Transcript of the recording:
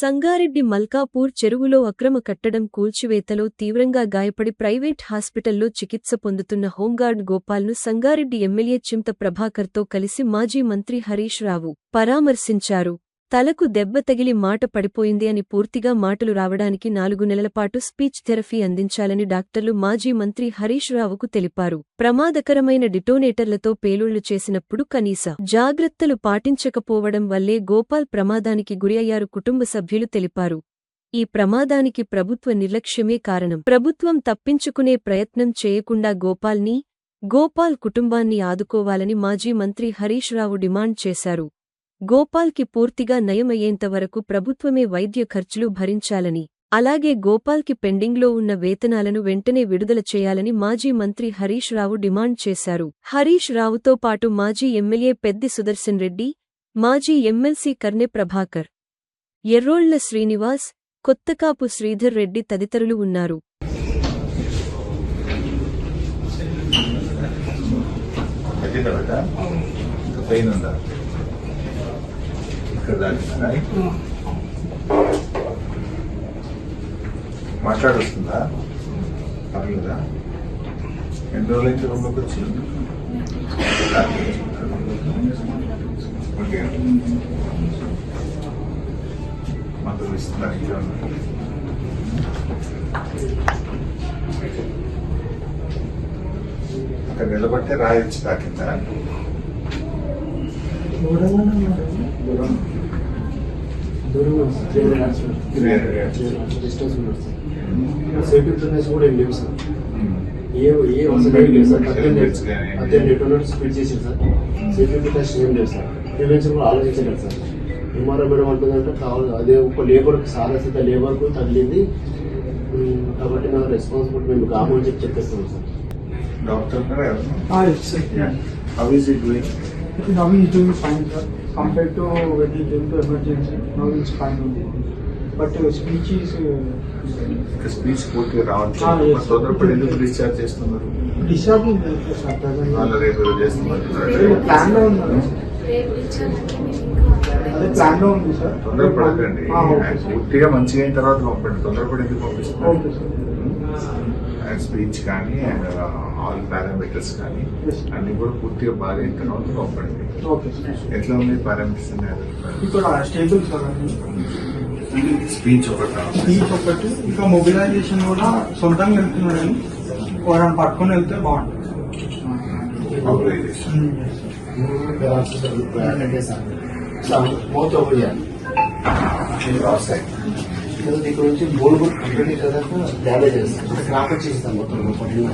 సంగారెడ్డి మల్కాపూర్ చెరువులో అక్రమ కట్టడం కూల్చివేతలో తీవ్రంగా గాయపడి ప్రైవేట్ హాస్పిటల్లో చికిత్స పొందుతున్న హోంగార్డ్ గోపాల్ను సంగారెడ్డి ఎమ్మెల్యే చింత ప్రభాకర్తో కలిసి మాజీ మంత్రి హరీష్ రావు పరామర్శించారు. తలకు దెబ్బ తగిలి మాట పడిపోయింది అని పూర్తిగా మాటలు రావడానికి నాలుగు నెలలపాటు స్పీచ్ థెరపీ అందించాలని డాక్టర్లు మాజీ మంత్రి హరీష్ రావుకు తెలిపారు. ప్రమాదకరమైన డిటోనేటర్లతో పేలుళ్ళు చేసినప్పుడు కనీస జాగ్రత్తలు పాటించకపోవడం వల్లే గోపాల్ ప్రమాదానికి గురి అయ్యారు కుటుంబ సభ్యులు తెలిపారు. ఈ ప్రమాదానికి ప్రభుత్వ నిర్లక్ష్యమే కారణం. ప్రభుత్వం తప్పించుకునే ప్రయత్నం చేయకుండా గోపాల్ని గోపాల్ కుటుంబాన్ని ఆదుకోవాలని మాజీ మంత్రి హరీష్ రావు డిమాండ్ చేశారు. గోపాల్కి పూర్తిగా నయమయ్యేంతవరకు ప్రభుత్వమే వైద్య ఖర్చులు భరించాలని అలాగే గోపాల్కి పెండింగ్లో ఉన్న వేతనాలను వెంటనే విడుదల చేయాలని మాజీ మంత్రి హరీష్ రావు డిమాండ్ చేశారు. హరీష్ రావుతో పాటు మాజీ ఎమ్మెల్యే పెద్ది సుదర్శన్ రెడ్డి మాజీ ఎమ్మెల్సీ కర్నె ప్రభాకర్ ఎర్రోళ్ళ శ్రీనివాస్ కొత్తకాపు శ్రీధర్ రెడ్డి తదితరులు ఉన్నారు. తగ్గిందా బిడ్డ ఇంకా పెయిన్ ఉందా ఇక్కడ దాకా మాట్లాడొస్తుందా? పర్లేదా ఎన్ని రోజులైతే రూమ్లోకి వచ్చి? ఓకే. మందులు ఇస్తున్నారు ఇంకా అక్కడ నిలబడితే రాయొచ్చు తాకిందా? దూరం. Yards. డిస్టెన్స్ ఉన్నది సార్ సేఫ్టీ ప్రికాషన్స్ కూడా ఏం లేవు సార్ ఏ ఏ అవసరం ఏం లేదు సార్ Helmets పద్దెనిమిది కానీ పద్దెనిమిది టోనర్స్ స్పీడ్ చేసింది సార్ సేఫ్టీ ప్రికాషన్స్ ఏం లేవు సార్ ప్రివెన్షన్ కూడా ఆలోచించలేదు సార్ ఎంఆర్ఓ మేడం అంటుందంటే కావాలి అదే ఒక లేబర్ సారసిత లేబర్కు తగిలింది ఉమ్, కాబట్టి నా రెస్పాన్సిబిలిటీ మేము కాము అని చెప్పి చెప్పేస్తున్నాం సార్ డాక్టర్ గారు ఎవరు Ah, it's now he's doing fine sir compared to when he came to emergency now he's fine only but uh, speech is uh, speech పూర్తి రావడం ఆ yes సోదర ఉంది సార్ తాజాగా అలా రేపు చేస్తున్నారు ప్లాన్ మంచిగా అయిన తర్వాత పంపండి తొందరపడింది పంపిస్తాను అండ్ స్పీచ్ కానీ అండ్ ఆల్ పారామీటర్స్ కానీ. అన్ని కూడా పూర్తిగా బాగా అయిన తర్వాత పంపండి ఎట్లా ఉంది పారామీటర్స్ ఇక్కడ స్టేబుల్ స్పీచ్ ఒకటి. స్పీచ్ ఒకటి. ఇంకా మొబిలైజేషన్ కూడా సొంతంగా వెళ్తున్నాడని ఎవరైనా పట్టుకొని వెళ్తే బాగుంటుంది. ఆపరేషన్ మౌత్ ఓపెన్ చేయాలి ఇక్కడ నుంచి బోల్ కూడా కంప్లీట్ కదా డ్యామేజ్ చేస్తాం క్రాక్ వచ్చేస్తాం మొత్తం పడిన